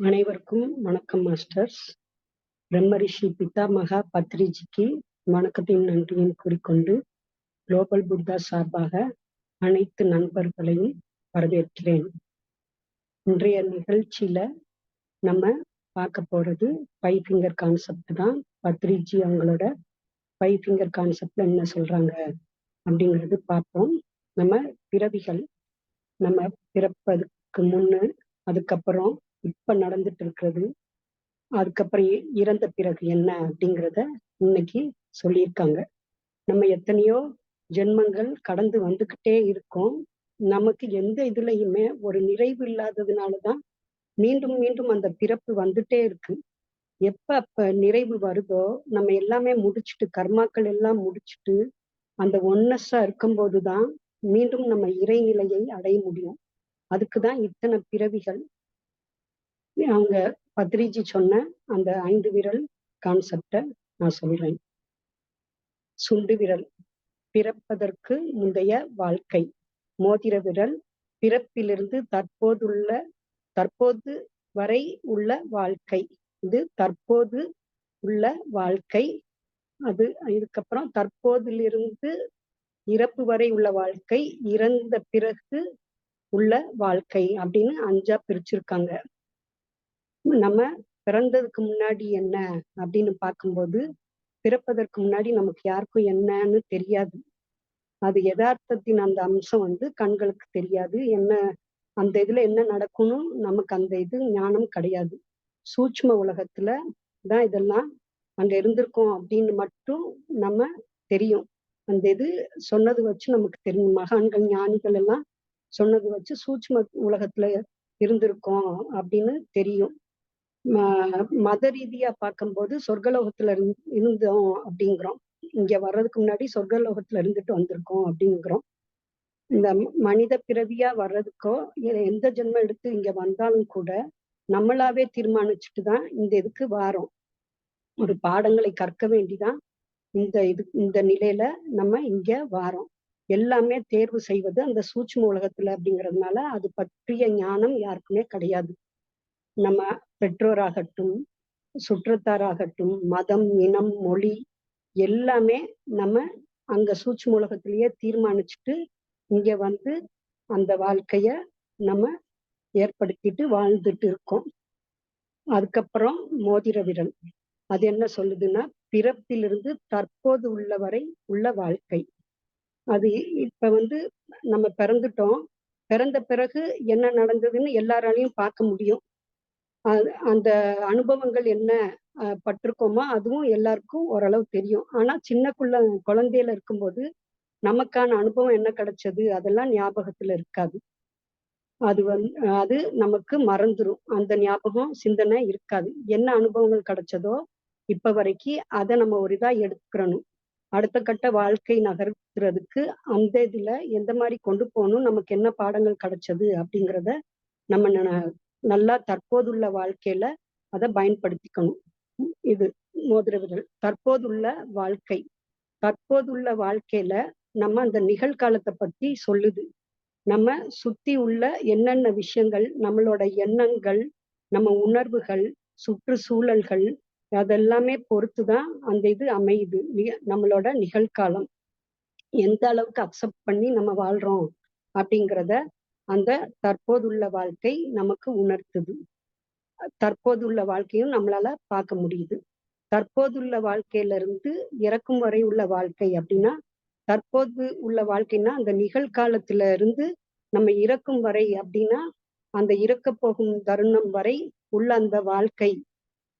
அனைவருக்கும் வணக்கம் மாஸ்டர்ஸ் பிரம்மரிஷி பிதாமகா பத்ரிஜிக்கு வணக்கத்தின் நன்றியும் கூறிக்கொண்டு குளோபல் புத்தா சார்பாக அனைத்து நண்பர்களையும் வரவேற்கிறேன். இன்றைய நிகழ்ச்சியில நம்ம பார்க்க போறது ஃபைவ் ஃபிங்கர் கான்செப்ட் தான். பத்ரிஜி அவங்களோட ஃபைவ் ஃபிங்கர் கான்செப்ட்ல என்ன சொல்றாங்க அப்படிங்கிறது பார்ப்போம். நம்ம பிறவிகள் நம்ம பிறப்பதுக்கு முன்னு அதுக்கப்புறம் இப்ப நடந்துட்டு இருக்கிறது அதுக்கப்புறம் இறந்த பிறகு என்ன அப்படிங்கிறத இன்னைக்கு சொல்லியிருக்காங்க. நம்ம எத்தனையோ ஜென்மங்கள் கடந்து வந்துகிட்டே இருக்கோம். நமக்கு எந்த இதுலயுமே ஒரு நிறைவு இல்லாததுனாலதான் மீண்டும் மீண்டும் அந்த பிறப்பு வந்துட்டே இருக்கு. எப்ப அப்ப நிறைவு வருதோ நம்ம எல்லாமே முடிச்சுட்டு கர்மாக்கள் எல்லாம் முடிச்சுட்டு அந்த ஒன்னஸா இருக்கும்போதுதான் மீண்டும் நம்ம இறைநிலையை அடைய முடியும். அதுக்குதான் இத்தனை பிறவிகள் அங்க பத்ரிஜி சொன்ன அந்த ஐந்து விரல் கான்செப்டை நான் சொல்றேன். சுண்டு விரல் பிறப்பதற்கு முந்தைய வாழ்க்கை. மோதிர விரல் பிறப்பிலிருந்து தற்போதுள்ள தற்போது வரை உள்ள வாழ்க்கை. இது தற்போது உள்ள வாழ்க்கை. அது இதுக்கப்புறம் தற்போதிலிருந்து இறப்பு வரை உள்ள வாழ்க்கை இறந்த பிறகு உள்ள வாழ்க்கை அப்படின்னு அஞ்சா பிரிச்சிருக்காங்க. நம்ம பிறந்ததுக்கு முன்னாடி என்ன அப்படின்னு பார்க்கும்போது பிறப்பதற்கு முன்னாடி நமக்கு யாருக்கும் என்னன்னு தெரியாது. அது யதார்த்தத்தின் அந்த அம்சம் வந்து கண்களுக்கு தெரியாது. என்ன அந்த இதுல என்ன நடக்கும்னு நமக்கு அந்த இது ஞானம் கிடையாது. சூட்ச்ம உலகத்துல தான் இதெல்லாம் அங்க இருந்திருக்கோம் அப்படின்னு மட்டும் நம்ம தெரியும். அந்த இது சொன்னது வச்சு நமக்கு தெரியும். மகான்கள் ஞானிகள் எல்லாம் சொன்னது வச்சு சூட்ச்ம உலகத்துல இருந்திருக்கோம் அப்படின்னு தெரியும். மத ரீதியா பார்க்கும்போது சொர்க்கலோகத்துல இருந்தோம் அப்படிங்கிறோம். இங்க வர்றதுக்கு முன்னாடி சொர்க்கலோகத்துல இருந்துட்டு வந்திருக்கோம் அப்படிங்கிறோம். இந்த மனித பிறவியா வர்றதுக்கோ எந்த ஜென்மம் எடுத்து இங்க வந்தாலும் கூட நம்மளாவே தீர்மானிச்சுட்டு தான் இந்த இதுக்கு வாரோம். ஒரு பாடங்களை கற்க வேண்டிதான் இந்த இது இந்த நிலையில நம்ம இங்க வாரோம். எல்லாமே தேர்வு செய்வது அந்த சூட்சும உலகத்துல அப்படிங்கிறதுனால அது பற்றிய ஞானம் யாருக்குமே கிடையாது. நம்ம பெற்றோராகட்டும் சுற்றத்தாராகட்டும் மதம் இனம் மொழி எல்லாமே நம்ம அங்க சூட்சும மூலகத்திலேயே தீர்மானிச்சுட்டு இங்க வந்து அந்த வாழ்க்கைய நம்ம ஏற்படுத்திட்டு வாழ்ந்துட்டு இருக்கோம். அதுக்கப்புறம் மோதிர விரல். அது என்ன சொல்லுதுன்னா பிறப்பிலிருந்து தற்போது உள்ள வரை உள்ள வாழ்க்கை. அது இப்ப வந்து நம்ம பிறந்துட்டோம். பிறந்த பிறகு என்ன நடந்ததுன்னு எல்லாராலையும் பார்க்க முடியும். அந்த அனுபவங்கள் என்ன பட்டிருக்கோமோ அதுவும் எல்லாருக்கும் ஓரளவு தெரியும். ஆனா சின்ன குள்ள குழந்தையில இருக்கும்போது நமக்கான அனுபவம் என்ன கிடைச்சது அதெல்லாம் ஞாபகத்துல இருக்காது. அது வந்து அது நமக்கு மறந்துடும் அந்த ஞாபகம் சிந்தனை இருக்காது. என்ன அனுபவங்கள் கிடைச்சதோ இப்ப வரைக்கும் அதை நம்ம ஒரு இதா எடுத்துக்கிறணும். அடுத்த கட்ட வாழ்க்கை நகர்த்துறதுக்கு அந்த இதுல எந்த மாதிரி கொண்டு போகணும் நமக்கு என்ன பாடங்கள் கிடைச்சது அப்படிங்கிறத நம்ம நல்லா தற்போதுள்ள வாழ்க்கையில அதை பயன்படுத்திக்கணும். இது மோதிர விரல் தற்போதுள்ள வாழ்க்கை. தற்போதுள்ள வாழ்க்கையில நம்ம அந்த நிகழ்காலத்தை பத்தி சொல்லுது. நம்ம சுத்தி உள்ள என்னென்ன விஷயங்கள் நம்மளோட எண்ணங்கள் நம்ம உணர்வுகள் சுற்றுச்சூழல்கள் அதெல்லாமே பொறுத்துதான் அந்த இது அமையுது. நிக- நம்மளோட நிகழ்காலம். எந்த அளவுக்கு அக்செப்ட் பண்ணி நம்ம வாழ்றோம் அப்படிங்கிறத அந்த தற்போதுள்ள வாழ்க்கை நமக்கு உணர்த்துது. தற்போதுள்ள வாழ்க்கையும் நம்மளால பார்க்க முடியுது. தற்போதுள்ள வாழ்க்கையில இருந்து இறக்கும் வரை உள்ள வாழ்க்கை அப்படின்னா தற்போது உள்ள வாழ்க்கைன்னா அந்த நிகழ்காலத்துல இருந்து நம்ம இறக்கும் வரை அப்படின்னா அந்த இறக்க போகும் தருணம் வரை உள்ள அந்த வாழ்க்கை.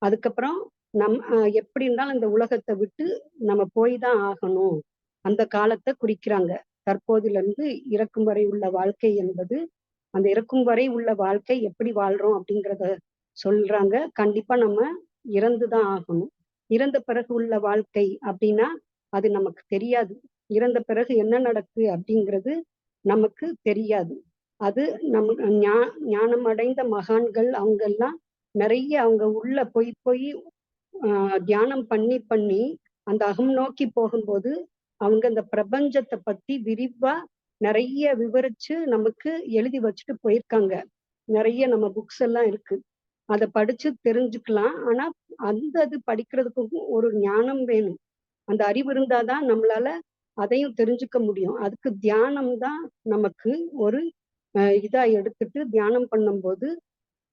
அதுக்கப்புறம் நம் எப்படி இருந்தாலும் அந்த உலகத்தை விட்டு நம்ம போய் தான் ஆகணும். அந்த காலத்தை குறிக்கிறாங்க. தற்போதிலிருந்து இறக்கும் வரை உள்ள வாழ்க்கை என்பது அந்த இறக்கும் வரை உள்ள வாழ்க்கை எப்படி வாழ்றோம் அப்படிங்கிறத சொல்றாங்க. கண்டிப்பா நம்ம இறந்துதான் ஆகணும். இறந்த பிறகு உள்ள வாழ்க்கை அப்படின்னா அது நமக்கு தெரியாது. இறந்த பிறகு என்ன நடக்கு அப்படிங்கிறது நமக்கு தெரியாது. அது நம் ஞா- ஞானம் அடைந்த மகான்கள் அவங்க எல்லாம் நிறைய அவங்க உள்ள போய் போய் தியானம் பண்ணி பண்ணி அந்த அகம் நோக்கி போகும்போது அவங்க அந்த பிரபஞ்சத்தை பத்தி விரிவா நிறைய விவரிச்சு நமக்கு எழுதி வச்சுட்டு போயிருக்காங்க நிறைய நம்ம புக்ஸ் எல்லாம் இருக்கு அதை படிச்சு தெரிஞ்சுக்கலாம். ஆனா, அந்த அது படிக்கிறதுக்கும் ஒரு ஞானம் வேணும். அந்த அறிவு இருந்தாதான் நம்மளால அதையும் தெரிஞ்சுக்க முடியும். அதுக்கு தியானம் தான் நமக்கு ஒரு இதா எடுத்துட்டு தியானம் பண்ணும்போது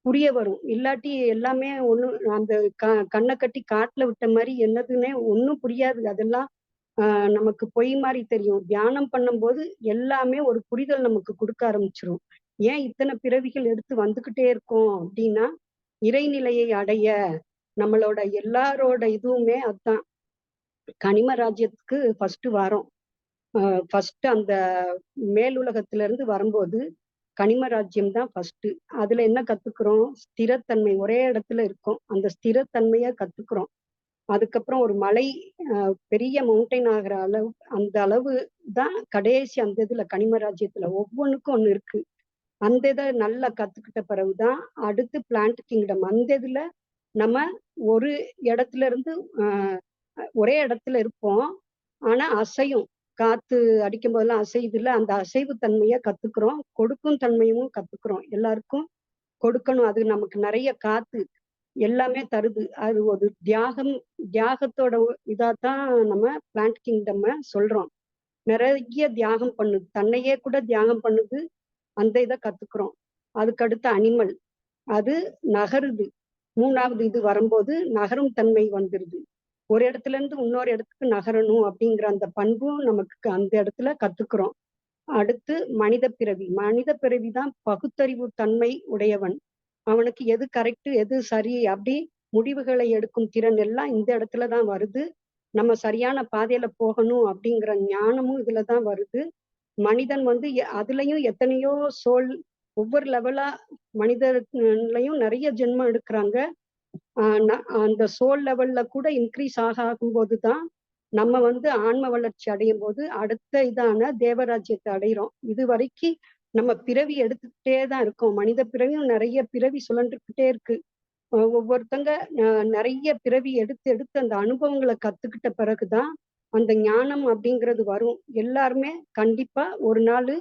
புரிய வரும். இல்லாட்டி எல்லாமே ஒண்ணு அந்த க கண்ணை கட்டி காட்டுல விட்ட மாதிரி என்னதுன்னே ஒன்றும் புரியாது. அதெல்லாம் நமக்கு பொய் மாதிரி தெரியும். தியானம் பண்ணும்போது எல்லாமே ஒரு புரிதல் நமக்கு கொடுக்க ஆரம்பிச்சிரும் ஏன் இத்தனை பிறவிகள் எடுத்து வந்துகிட்டே இருக்கோம் அப்படின்னா இறைநிலையை அடைய நம்மளோட எல்லாரோட இதுவுமே அதான். கனிம ராஜ்யத்துக்கு ஃபர்ஸ்ட் வரோம் ஃபர்ஸ்ட் அந்த அந்த மேலுலகத்திலருந்து வரும்போது, கனிம ராஜ்யம் தான் ஃபர்ஸ்ட் அதுல என்ன கத்துக்கிறோம்? ஸ்திரத்தன்மை. ஒரே இடத்துல இருக்கும் அந்த ஸ்திரத்தன்மைய கத்துக்கிறோம். அதுக்கப்புறம் ஒரு மலை பெரிய மவுண்டைன் ஆகுற அளவு அந்த அளவு தான் கடைசி அந்த இதுல கனிம ராஜ்யத்துல. ஒவ்வொன்றுக்கும் ஒண்ணு இருக்கு. அந்த இதை நல்லா கத்துக்கிட்ட பிறகு தான் அடுத்து பிளான்ட் கிங்டம். அந்த இதுல நம்ம ஒரு இடத்துல இருந்து ஒரே இடத்துல இருப்போம். ஆனா அசையும். காத்து அடிக்கும்போதெல்லாம் அசையுதுல அந்த அசைவு தன்மைய கத்துக்கிறோம். கொடுக்கும் தன்மையும் கத்துக்கிறோம். எல்லாருக்கும் கொடுக்கணும். அது நமக்கு நிறைய காத்து எல்லாமே தருது. அது ஒரு தியாகம் தியாகத்தோட இதா தான் நம்ம பிளான்ட் கிங்டம் சொல்றோம். நிறைய தியாகம் பண்ணுது. தன்னையே கூட தியாகம் பண்ணுது. அந்த இதை கத்துக்கிறோம். அதுக்கடுத்த அனிமல். அது நகருது. மூணாவது இது வரும்போது நகரும் தன்மை வந்துருது. ஒரு இடத்துல இருந்து இன்னொரு இடத்துக்கு நகரணும் அப்படிங்கிற அந்த பண்பும் நமக்கு அந்த இடத்துல கத்துக்கிறோம். அடுத்து மனித பிறவி. மனித பிறவி தான் பகுத்தறிவு தன்மை உடையவன். அவனுக்கு எது கரெக்ட், எது சரி அப்படி முடிவுகளை எடுக்கும் திறன் எல்லாம் இந்த இடத்துல தான் வருது. நம்ம சரியான பாதையில போகணும் அப்படிங்கிற ஞானமும் இதுல தான் வருது. மனிதன் வந்து அதுலயும் எத்தனையோ சோல் ஒவ்வொரு லெவலா மனிதன்லயும் நிறைய ஜென்மம் எடுக்கிறாங்க ந அந்த சோல் லெவல்ல கூட இன்க்ரீஸ் ஆக ஆகும்போது தான், நம்ம வந்து ஆன்ம வளர்ச்சி அடையும் போது அடுத்த இதான தேவராஜ்யத்த அடையிறோம். வரைக்கும் நம்ம பிறவி எடுத்துக்கிட்டே தான் இருக்கோம். மனித பிறவியும் நிறைய பிறவி சுழன்றுகிட்டே இருக்கு. ஒவ்வொருத்தங்க நிறைய பிறவி எடுத்து, எடுத்து அந்த அனுபவங்கள கத்துக்கிட்ட பிறகு தான், அந்த ஞானம் அப்படிங்கிறது வரும். எல்லாருமே கண்டிப்பா ஒரு நாள்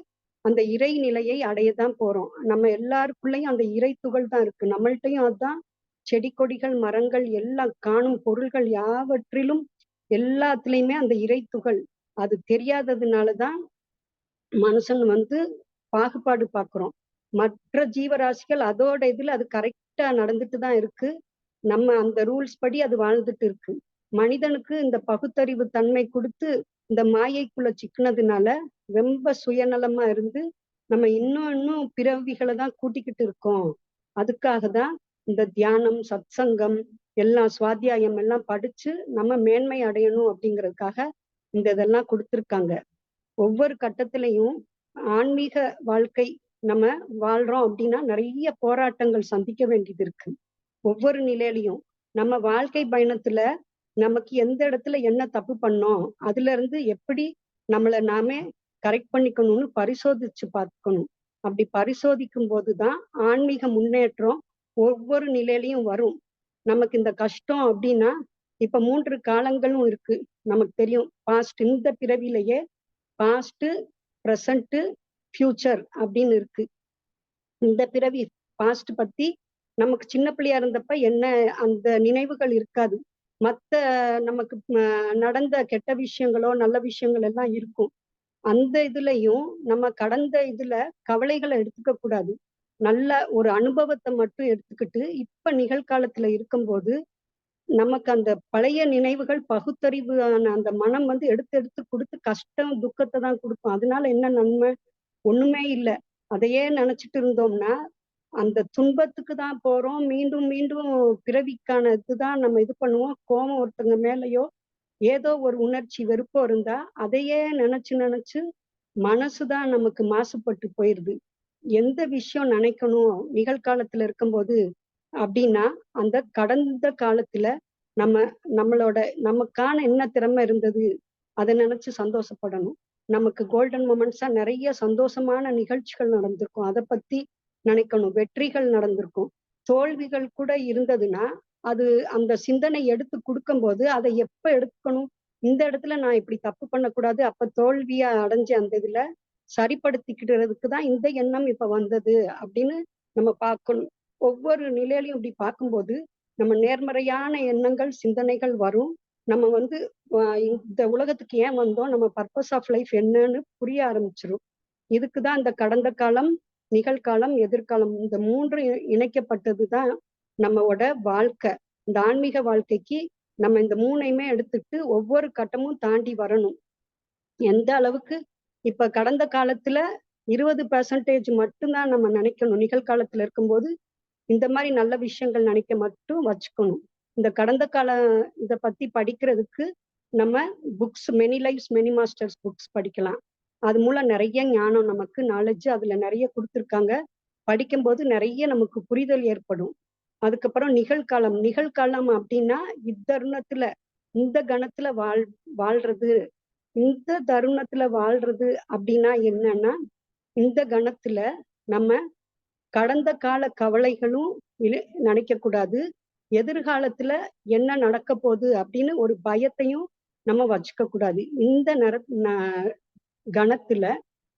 அந்த இறை நிலையை அடையதான் போறோம். நம்ம எல்லாருக்குள்ளயும் அந்த இறை துகள் தான் இருக்கு. நம்மள்ட்டயும் அதான் செடி, கொடிகள், மரங்கள் எல்லாம் காணும் பொருள்கள் யாவற்றிலும் எல்லாத்துலயுமே அந்த இறை துகள். அது தெரியாததுனாலதான் மனுஷன் வந்து பாகுபாடு பார்க்குறோம். மற்ற ஜீவராசிகள் அதோட இதுல அது கரெக்டா நடந்துட்டு தான் இருக்கு. நம்ம அந்த ரூல்ஸ் படி அது வாழ்ந்துட்டு இருக்கு. மனிதனுக்கு இந்த பகுத்தறிவு தன்மை குடுத்து, இந்த மாயைக்குள்ள சிக்குனதுனால, ரொம்ப சுயநலமா இருந்து, நம்ம இன்னும் இன்னும் பிறவிகளை தான் கூட்டிக்கிட்டு இருக்கோம். அதுக்காக தான் இந்த தியானம், சத்சங்கம் எல்லாம் சுவாத்தியாயம் எல்லாம் படிச்சு, நம்ம மேன்மை அடையணும் அப்படிங்கிறதுக்காக, இந்த இதெல்லாம் கொடுத்துருக்காங்க ஒவ்வொரு கட்டத்திலையும் ஆன்மீக வாழ்க்கை நம்ம வாழ்றோம் அப்படின்னா, நிறைய போராட்டங்கள் சந்திக்க வேண்டியது இருக்கு. ஒவ்வொரு நிலையிலையும் நம்ம வாழ்க்கை பயணத்துல நமக்கு எந்த இடத்துல என்ன தப்பு பண்ணோம்? அதுலருந்து எப்படி நம்மள நாமே கரெக்ட் பண்ணிக்கணும்னு பரிசோதிச்சு பார்க்கணும் அப்படி பரிசோதிக்கும்போது தான் ஆன்மீக முன்னேற்றம் ஒவ்வொரு நிலையிலையும் வரும். நமக்கு இந்த கஷ்டம் அப்படின்னா, இப்ப மூன்று காலங்களும் இருக்கு. நமக்கு தெரியும். பாஸ்ட் இந்த பிறவியிலேயே பாஸ்ட் பிரசன்ட்டு, ஃபியூச்சர் அப்படின்னு இருக்கு. இந்த பிறவி பாஸ்ட் பத்தி நமக்கு சின்ன பிள்ளையா இருந்தப்ப என்ன அந்த நினைவுகள் இருக்காது. மத்த நமக்கு நடந்த கெட்ட விஷயங்களோ, நல்ல விஷயங்கள் எல்லாம் இருக்கும். அந்த இதுலயும் நம்ம கடந்த இதுல கவலைகளை எடுத்துக்க கூடாது. நல்ல ஒரு அனுபவத்தை மட்டும் எடுத்துக்கிட்டு, இப்ப நிகழ்காலத்துல இருக்கும்போது, நமக்கு அந்த பழைய நினைவுகள் பகுத்தறிவு அந்த மனம் வந்து எடுத்து எடுத்து கொடுத்து கஷ்டம், துக்கத்தை தான் கொடுக்கும் அதனால என்ன நன்மை? ஒண்ணுமே இல்லை அதையே நினைச்சிட்டு இருந்தோம்னா, அந்த துன்பத்துக்கு தான் போறோம். மீண்டும் மீண்டும் பிறவிக்கான இதுதான் நம்ம இது பண்ணுவோம். கோவம் ஒருத்தங்க மேலேயோ ஏதோ ஒரு உணர்ச்சி, வெறுப்போ இருந்தா, அதையே நினைச்சு நினைச்சு மனசு தான் நமக்கு மாசுபட்டு போயிருது. எந்த விஷயம் நினைக்கணும் நிகழ்காலத்துல இருக்கும்போது அப்படின்னா, அந்த கடந்த காலத்துல நம்ம நம்மளோட நமக்கான என்ன திறமை இருந்தது? அத நினைச்சு சந்தோஷப்படணும். நமக்கு கோல்டன் மூமெண்ட்ஸா நிறைய சந்தோஷமான நிகழ்ச்சிகள் நடந்திருக்கும். அதை பத்தி நினைக்கணும் வெற்றிகள் நடந்திருக்கும். தோல்விகள் கூட இருந்ததுன்னா, அது அந்த சிந்தனை எடுத்து கொடுக்கும்போது அதை எப்ப எடுக்கணும்? இந்த இடத்துல நான் இப்படி தப்பு பண்ணக்கூடாது. அப்ப தோல்வியா அடைஞ்சு அந்த இதுல சரிப்படுத்திக்கிறதுக்கு தான் இந்த எண்ணம் இப்ப வந்தது அப்படின்னு நம்ம பார்க்கணும். ஒவ்வொரு நிலையிலையும் இப்படி பார்க்கும்போது நம்ம நேர்மறையான எண்ணங்கள் சிந்தனைகள் வரும். நம்ம வந்து இந்த உலகத்துக்கு ஏன் வந்தோம்? நம்ம பர்பஸ் ஆஃப் லைஃப் என்னன்னு புரிய ஆரம்பிச்சிடும் இதுக்கு தான் இந்த கடந்த காலம் நிகழ்காலம் எதிர்காலம் இந்த மூன்று இ- இணைக்கப்பட்டதுதான் நம்மளோட வாழ்க்கை. இந்த ஆன்மீக வாழ்க்கைக்கு நம்ம இந்த மூணையுமே எடுத்துட்டு ஒவ்வொரு கட்டமும் தாண்டி வரணும். எந்த அளவுக்கு இப்ப கடந்த காலத்துல இருபது பெர்சன்டேஜ் மட்டும்தான் நம்ம நினைக்கணும். நிகழ்காலத்துல இருக்கும்போது இந்த மாதிரி நல்ல விஷயங்கள் நினைக்க மட்டும் வச்சுக்கணும். இந்த கடந்த கால இதை பத்தி படிக்கிறதுக்கு நம்ம books many lives many masters books படிக்கலாம். அது மூலம் நிறைய ஞானம் நமக்கு நாலேஜ் அதுல நிறைய கொடுத்துருக்காங்க. படிக்கும்போது நிறைய நமக்கு புரிதல் ஏற்படும். அதுக்கப்புறம் நிகழ்காலம். நிகழ்காலம் அப்படின்னா இத்தருணத்துல இந்த கணத்துல வாழ் வாழ்றது. இந்த தருணத்துல வாழ்றது அப்படின்னா என்னன்னா இந்த கணத்துல நம்ம கடந்த கால கவலைகளும் நினைக்க கூடாது. எதிர்காலத்துல என்ன நடக்க போகுது அப்படின்னு ஒரு பயத்தையும் நம்ம வச்சுக்க கூடாது. இந்த நர ந- கணத்துல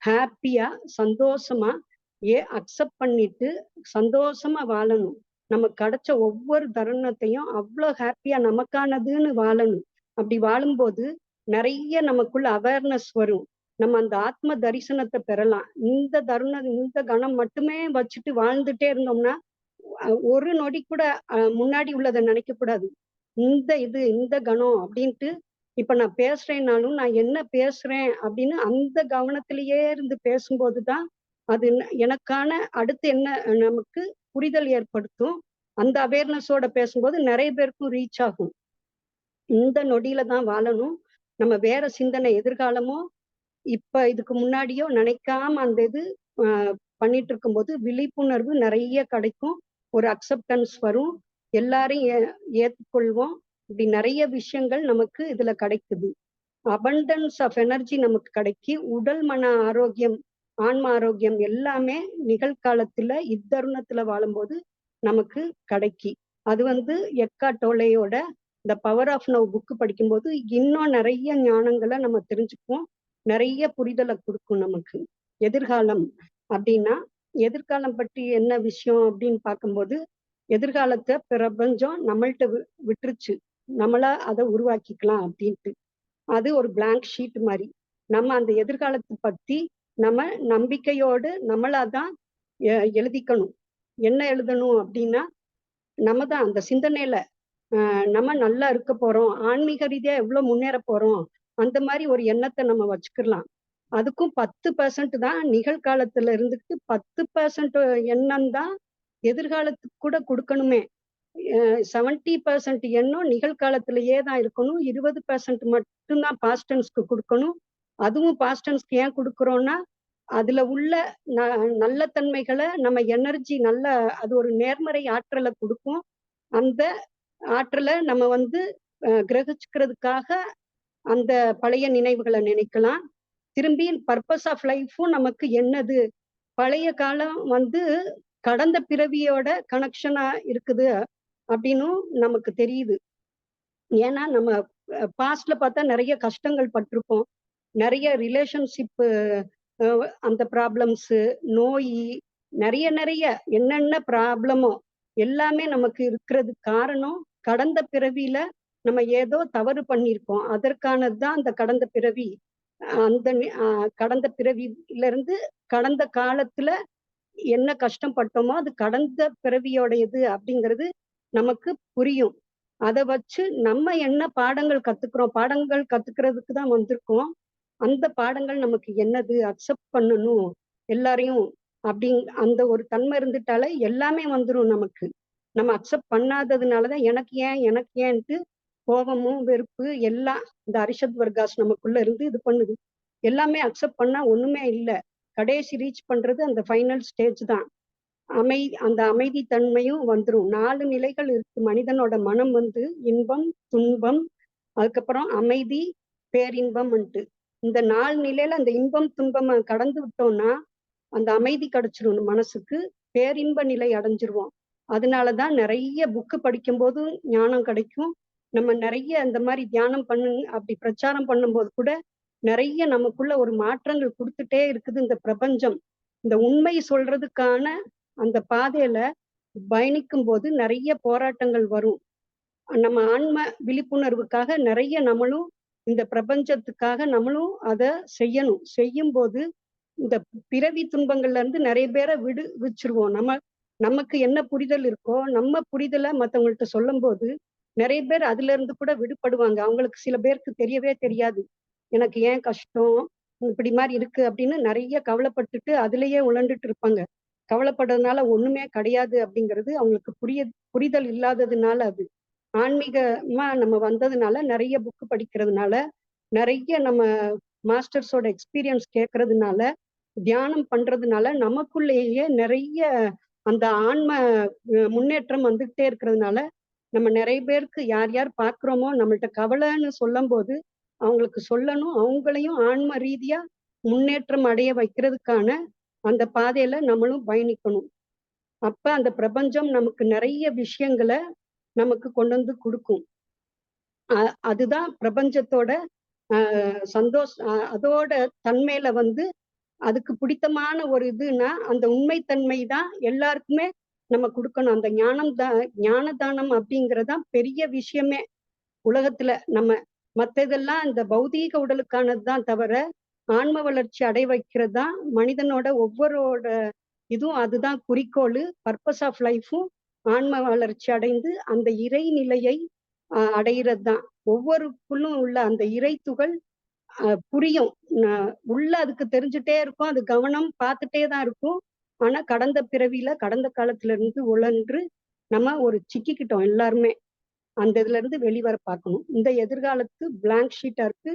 ஹாப்பியா சந்தோஷமா ஏ அக்செப்ட் பண்ணிட்டு சந்தோஷமா வாழணும். நமக்கு கிடைச்ச ஒவ்வொரு தருணத்தையும் அவ்வளோ ஹாப்பியா நமக்கானதுன்னு வாழணும். அப்படி வாழும்போது நிறைய நமக்குள்ள அவேர்னஸ் வரும். நம்ம அந்த ஆத்ம தரிசனத்தை பெறலாம். இந்த தருணம் இந்த கணம் மட்டுமே வச்சுட்டு வாழ்ந்துட்டே இருந்தோம்னா ஒரு நொடி கூட முன்னாடி உள்ளதை நினைக்க கூடாது இந்த இது இந்த கணம் அப்படின்ட்டு இப்ப நான் பேசுறேன்னாலும் நான் என்ன பேசுறேன் அப்படின்னு அந்த கவனத்திலேயே இருந்து பேசும்போதுதான் அது எனக்கான அடுத்து என்ன நமக்கு புரிதல் ஏற்படுத்தும். அந்த அவேர்னஸோட பேசும்போது நிறைய பேருக்கும் ரீச் ஆகும். இந்த நொடியில தான் வாழணும். நம்ம வேற சிந்தனை எதிர்காலமோ இப்ப இதுக்கு முன்னாடியோ நினைக்காம அந்த இது பண்ணிட்டு பண்ணிட்டு இருக்கும்போது விழிப்புணர்வு நிறைய கிடைக்கும். ஒரு அக்செப்டன்ஸ் வரும். எல்லாரையும் ஏ- ஏத்துக்கொள்வோம். இப்படி நிறைய விஷயங்கள் நமக்கு இதுல கிடைக்குது. அபண்டன்ஸ் ஆஃப் எனர்ஜி நமக்கு கிடைக்கி உடல் மன ஆரோக்கியம் ஆன்ம ஆரோக்கியம் எல்லாமே நிகழ்காலத்துல இத்தருணத்துல வாழும்போது நமக்கு கிடைக்கி. அது வந்து எக்கா டோலையோட இந்த பவர் ஆஃப் நவ் புக்கு படிக்கும்போது இன்னும் நிறைய ஞானங்களை நம்ம தெரிஞ்சுக்குவோம். நிறைய புரிதலை கொடுக்கும் நமக்கு. எதிர்காலம் அப்படின்னா எதிர்காலம் பற்றி என்ன விஷயம் அப்படின்னு பார்க்கும்போது எதிர்காலத்தை பிரபஞ்சம் நம்மள்ட்ட வி- விட்டுருச்சு. நம்மளா அதை உருவாக்கிக்கலாம் அப்படின்ட்டு. அது ஒரு பிளாங்க் ஷீட் மாதிரி. நம்ம அந்த எதிர்காலத்தை பத்தி நம்ம நம்பிக்கையோடு நம்மளாதான் எ- எழுதிக்கணும். என்ன எழுதணும் அப்படின்னா நம்ம தான் அந்த சிந்தனையில ஆஹ் நம்ம நல்லா இருக்க போறோம். ஆன்மீக ரீதியா எவ்வளவு முன்னேற போறோம். அந்த மாதிரி ஒரு எண்ணத்தை நம்ம வச்சுக்கலாம் அதுக்கும் பத்து பர்சன்ட் தான் நிகழ்காலத்துல இருந்துட்டு பத்து பர்சன்ட் எண்ணம் தான் எதிர்காலத்துக்கு கூட கொடுக்கணுமே. செவன்டி பர்சன்ட் எண்ணம் நிகழ்காலத்திலேயே தான் இருக்கணும். இருபது பெர்சன்ட் மட்டும்தான் பாஸ்டன்ஸ்க்கு கொடுக்கணும். அதுவும் பாஸ்டன்ஸ்க்கு ஏன் கொடுக்குறோம்னா அதுல உள்ள ந- நல்ல தன்மைகளை நம்ம எனர்ஜி நல்ல அது ஒரு நேர்மறை ஆற்றலை கொடுக்கும். அந்த ஆற்றலை நம்ம வந்து கிரகிச்சுக்கிறதுக்காக அந்த பழைய நினைவுகளை நினைக்கலாம். திரும்பி பர்பஸ் ஆஃப் லைஃப்பும் நமக்கு என்னது? பழைய காலம் வந்து கடந்த பிறவியோட கனெக்ஷனா இருக்குது அப்படின்னும் நமக்கு தெரியுது. ஏன்னா நம்ம பாஸ்ட்ல பார்த்தா நிறைய கஷ்டங்கள் பட்டிருப்போம். நிறைய ரிலேஷன்ஷிப்பு அந்த ப்ராப்ளம்ஸ் நோய் நிறைய நிறைய என்னென்ன ப்ராப்ளமோ எல்லாமே நமக்கு இருக்கிறது காரணம் கடந்த பிறவியில நம்ம ஏதோ தவறு பண்ணியிருக்கோம். அதற்கானது தான் அந்த கடந்த பிறவி அந்த கடந்த பிறவியில இருந்து கடந்த காலத்துல என்ன கஷ்டப்பட்டோமோ அது கடந்த பிறவியோட இது அப்படிங்கிறது நமக்கு புரியும். அதை வச்சு நம்ம என்ன பாடங்கள் கத்துக்கிறோம் பாடங்கள் கத்துக்கிறதுக்கு தான் வந்திருக்கோம். அந்த பாடங்கள் நமக்கு என்னது அக்செப்ட் பண்ணணும் எல்லாரையும் அப்படி அந்த ஒரு தன்மை இருந்துட்டாலே எல்லாமே வந்துடும் நமக்கு. நம்ம அக்செப்ட் பண்ணாததுனாலதான் எனக்கு ஏன் எனக்கு ஏன்ட்டு கோபமும் வெறுப்பு எல்லாம் இந்த அரிஷத் வர்காஸ் நமக்குள்ள இருந்து இது பண்ணுது. எல்லாமே அக்செப்ட் பண்ணா ஒண்ணுமே இல்லை. கடைசி ரீச் பண்றது அந்த ஃபைனல் ஸ்டேஜ் தான். அமை அந்த அமைதி தன்மையும் வந்துடும் நாலு நிலைகள் இருக்கு. மனிதனோட மனம் வந்து இன்பம் துன்பம் அதுக்கப்புறம் அமைதி பேரின்பம்ன்ட்டு. இந்த நாலு நிலையில அந்த இன்பம் துன்பம் கடந்து விட்டோம்னா அந்த அமைதி கிடைச்சிரும் மனசுக்கு. பேரின்ப நிலை அடைஞ்சிருவோம். அதனாலதான் நிறைய புக்கு படிக்கும்போது ஞானம் கிடைக்கும். நம்ம நிறைய அந்த மாதிரி தியானம் பண்ணு அப்படி பிரச்சாரம் பண்ணும்போது கூட நிறைய நமக்குள்ள ஒரு மாற்றங்கள் கொடுத்துட்டே இருக்குது இந்த பிரபஞ்சம். இந்த உண்மை சொல்றதுக்கான அந்த பாதையில பயணிக்கும் போது நிறைய போராட்டங்கள் வரும். நம்ம ஆன்ம விழிப்புணர்வுக்காக நிறைய நம்மளும் இந்த பிரபஞ்சத்துக்காக நம்மளும் அதை செய்யணும். செய்யும் போது இந்த பிறவி துன்பங்கள்ல இருந்து நிறைய பேரை விடுவிச்சிருவோம் நம்ம நமக்கு என்ன புரிதல் இருக்கோ நம்ம புரிதலை மற்றவங்கள்ட்ட சொல்லும் போது நிறைய பேர் அதுல இருந்து கூட விடுபடுவாங்க. அவங்களுக்கு சில பேருக்கு தெரியவே தெரியாது. எனக்கு ஏன் கஷ்டம்? இப்படி மாதிரி இருக்கு அப்படின்னு நிறைய கவலைப்பட்டுட்டு அதுலயே உழண்டுட்டு இருப்பாங்க. கவலைப்படுறதுனால ஒண்ணுமே கிடையாது அப்படிங்கிறது அவங்களுக்கு புரிய புரிதல் இல்லாததுனால அது. ஆன்மீகமா நம்ம வந்ததுனால நிறைய புக்கு படிக்கிறதுனால நிறைய நம்ம மாஸ்டர்ஸோட எக்ஸ்பீரியன்ஸ் கேட்கறதுனால தியானம் பண்றதுனால நமக்குள்ளேயே நிறைய அந்த ஆன்ம முன்னேற்றம் வந்துகிட்டே இருக்கிறதுனால நம்ம நிறைய பேருக்கு யார் யார் பாக்குறோமோ நம்மள்ட்ட கவலைன்னு சொல்லும் போது அவங்களுக்கு சொல்லணும். அவங்களையும் ஆன்ம ரீதியா முன்னேற்றம் அடைய வைக்கிறதுக்கான அந்த பாதையில நம்மளும் பயணிக்கணும். அப்ப அந்த பிரபஞ்சம் நமக்கு நிறைய விஷயங்களை நமக்கு கொண்டு வந்து கொடுக்கும். அதுதான் பிரபஞ்சத்தோட ஆஹ் சந்தோஷ அதோட தன்மையில வந்து அதுக்கு பிடித்தமான ஒரு இதுனா அந்த உண்மைத்தன்மை தான் எல்லாருக்குமே நம்ம கொடுக்கணும். அந்த ஞானம் தான் ஞான தானம் அப்படிங்கறதான் பெரிய விஷயமே. உலகத்துல நம்ம மற்றதெல்லாம் இந்த பௌதீக உடலுக்கானது தான் தவிர ஆன்ம வளர்ச்சி அடை வைக்கிறது தான் மனிதனோட ஒவ்வொருவோட இதுவும் அதுதான் குறிக்கோள். பர்பஸ் ஆஃப் லைஃபும் ஆன்ம வளர்ச்சி அடைந்து அந்த இறை நிலையை அடைகிறது தான் ஒவ்வொருக்குள்ளும் உள்ள அந்த இறை துகள் புரியும். உள்ள அதுக்கு தெரிஞ்சுட்டே இருக்கும். அது கவனம் பார்த்துட்டே தான் இருக்கும். ஆனா கடந்த பிறவியில கடந்த காலத்துல இருந்து உழன்று நம்ம ஒரு சிக்கிக்கிட்டோம் எல்லாருமே. அந்த இதுல இருந்து வெளிவர பார்க்கணும். இந்த எதிர்காலத்து பிளாங்க் ஷீட்டா இருக்கு.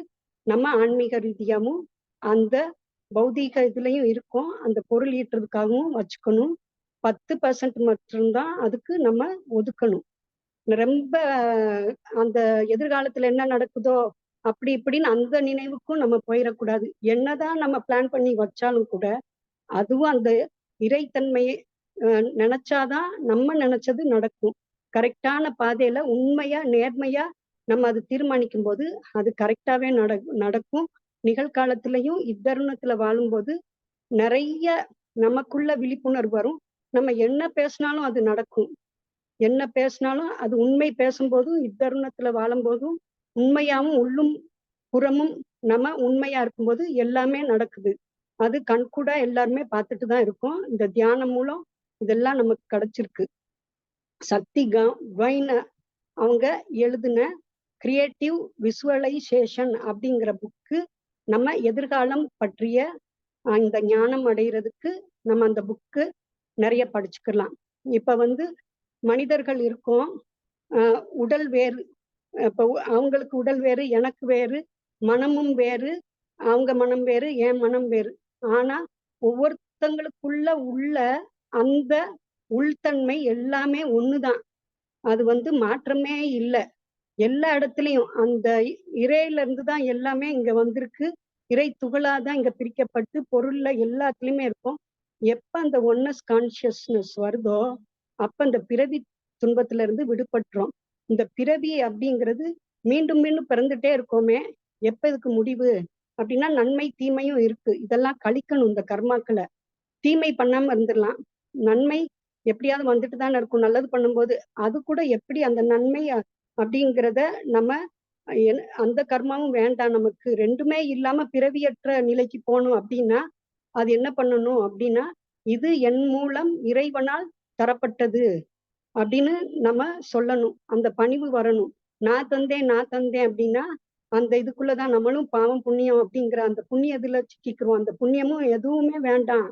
நம்ம ஆன்மீக ரீதியாவும் அந்த பௌதீக இதுலயும் இருக்கும். அந்த பொருள் ஈட்டுறதுக்காகவும் வச்சுக்கணும். பத்து பர்சன்ட் மட்டும்தான் அதுக்கு நம்ம ஒதுக்கணும். ரொம்ப அந்த எதிர்காலத்துல என்ன நடக்குதோ அப்படி இப்படின்னு அந்த நினைவுக்கும் நம்ம போயிடக்கூடாது. என்னதான் நம்ம பிளான் பண்ணி வச்சாலும் கூட அதுவும் அந்த இறைத்தன்மையை நினைச்சாதான் நம்ம நினைச்சது நடக்கும். கரெக்டான பாதையில உண்மையா நேர்மையா நம்ம அது தீர்மானிக்கும் போது அது கரெக்டாவே நட நடக்கும். நிகழ்காலத்திலையும் இத்தருணத்துல வாழும்போது நிறைய நமக்குள்ள விழிப்புணர்வு வரும். நம்ம என்ன பேசினாலும் அது நடக்கும். என்ன பேசினாலும் அது உண்மை பேசும்போதும் இத்தருணத்துல வாழும்போதும் உண்மையாவும் உள்ளும் புறமும் நம்ம உண்மையா இருக்கும்போது எல்லாமே நடக்குது. அது கண்கூடா எல்லாருமே பார்த்துட்டு தான் இருக்கோம். இந்த தியானம் மூலம் இதெல்லாம் நமக்கு கிடைச்சிருக்கு. சக்தி வைன அவங்க எழுதின கிரியேட்டிவ் விசுவலைசேஷன் அப்படிங்கிற புக்கு நம்ம எதிர்காலம் பற்றிய இந்த ஞானம் அடைகிறதுக்கு நம்ம அந்த புக்கு நிறைய படிச்சுக்கலாம். இப்ப வந்து மனிதர்கள் இருக்கோம். உடல் வேறு இப்போ அவங்களுக்கு உடல் வேறு எனக்கு வேறு மனமும் வேறு அவங்க மனம் வேறு என் மனம் வேறு. ஆனா ஒவ்வொருத்தங்களுக்குள்ள உள்ள அந்த உள்தன்மை எல்லாமே ஒண்ணுதான். அது வந்து மாற்றமே இல்லை. எல்லா இடத்துலயும் அந்த இறையில இருந்து தான் எல்லாமே இங்க வந்திருக்கு. இறை துகளாதான் இங்க பிரிக்கப்பட்டு பொருள்ல எல்லாத்துலயுமே இருக்கும். எப்ப அந்த ஒன்னஸ் கான்சியஸ்னஸ் வருதோ அப்ப அந்த பிறவி துன்பத்துல இருந்து விடுபட்டுறோம். இந்த பிறவி அப்படிங்கிறது மீண்டும் மீண்டும் பிறந்துட்டே இருக்கோமே. எப்ப இதுக்கு முடிவு? அப்படின்னா நன்மை தீமையும் இருக்கு. இதெல்லாம் கழிக்கணும் இந்த கர்மாக்களை. தீமை பண்ணாம இருந்துடலாம். நன்மை எப்படியாவது வந்துட்டு தானே இருக்கும். நல்லது பண்ணும்போது அது கூட எப்படி அந்த நன்மை அப்படிங்கிறத நம்ம அந்த கர்மாவும் வேண்டாம். நமக்கு ரெண்டுமே இல்லாம பிறவியற்ற நிலைக்கு போகணும் அப்படின்னா அது என்ன பண்ணணும் அப்படின்னா இது என் மூலம் இறைவனால் தரப்பட்டது அப்படின்னு நம்ம சொல்லணும். அந்த பணிவு வரணும். நான் தந்தேன் நான் தந்தேன் அப்படின்னா அந்த இதுக்குள்ளதான் நம்மளும் பாவம் புண்ணியம் அப்படிங்கிற அந்த புண்ணியத்துல சிக்கிக்கிறோம் அந்த புண்ணியமும் எதுவுமே வேண்டாம்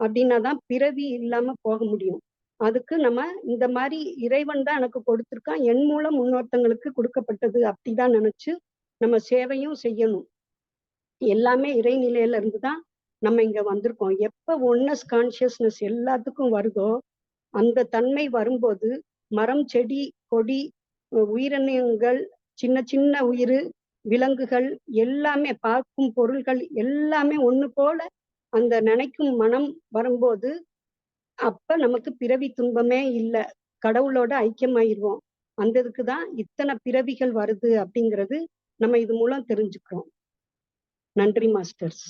அப்படின்னா தான் பிறவி இல்லாம போக முடியும். அதுக்கு நம்ம இந்த மாதிரி இறைவன் தான் எனக்கு கொடுத்துருக்கான். என் மூலம் முன்னோர்த்தங்களுக்கு கொடுக்கப்பட்டது அப்படிதான் நினைச்சு நம்ம சேவையும் செய்யணும். எல்லாமே இறைநிலையில இருந்து தான் நம்ம இங்க வந்திருக்கோம். எப்ப ஒன்னஸ் கான்சியஸ்னஸ் எல்லாத்துக்கும் வருதோ அந்த தன்மை வரும்போது மரம் செடி கொடி உயிரினங்கள் சின்ன சின்ன உயிர் விலங்குகள் எல்லாமே பார்க்கும் பொருள்கள் எல்லாமே ஒண்ணு போல அந்த நினைக்கும் மனம் வரும்போது அப்ப நமக்கு பிறவி துன்பமே இல்லை. கடவுளோட ஐக்கியமாயிருவோம். அந்த இதுக்குதான் இத்தனை பிறவிகள் வருது அப்படிங்கிறது நம்ம இது மூலம் தெரிஞ்சுக்கிறோம். நன்றி மாஸ்டர்ஸ்.